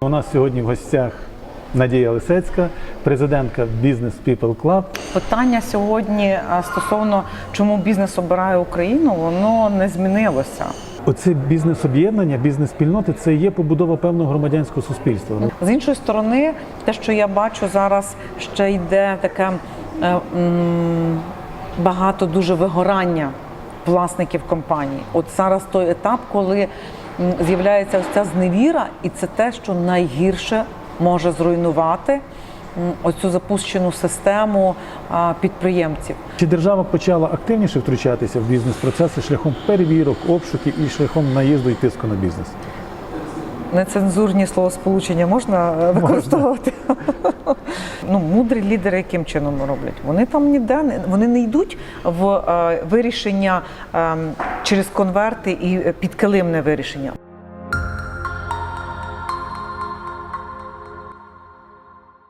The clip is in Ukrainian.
У нас сьогодні в гостях Надія Лисецька, президентка Business People Club. Питання сьогодні стосовно чому бізнес обирає Україну, воно не змінилося. Оце бізнес-об'єднання, бізнес-спільноти це є побудова певного громадянського суспільства. З іншої сторони, те, що я бачу зараз, ще йде таке е, м, багато дуже вигорання власників компаній. От зараз той етап, коли з'являється ось ця зневіра, і це те, що найгірше може зруйнувати оцю запущену систему підприємців. Чи держава почала активніше втручатися в бізнес-процеси шляхом перевірок, обшуків і шляхом наїзду і тиску на бізнес? Нецензурні словосполучення можна використовувати. використовувати? ну, мудрі лідери яким чином роблять? Вони там ніде не вони не йдуть в е, вирішення е, через конверти і підкилимне вирішення.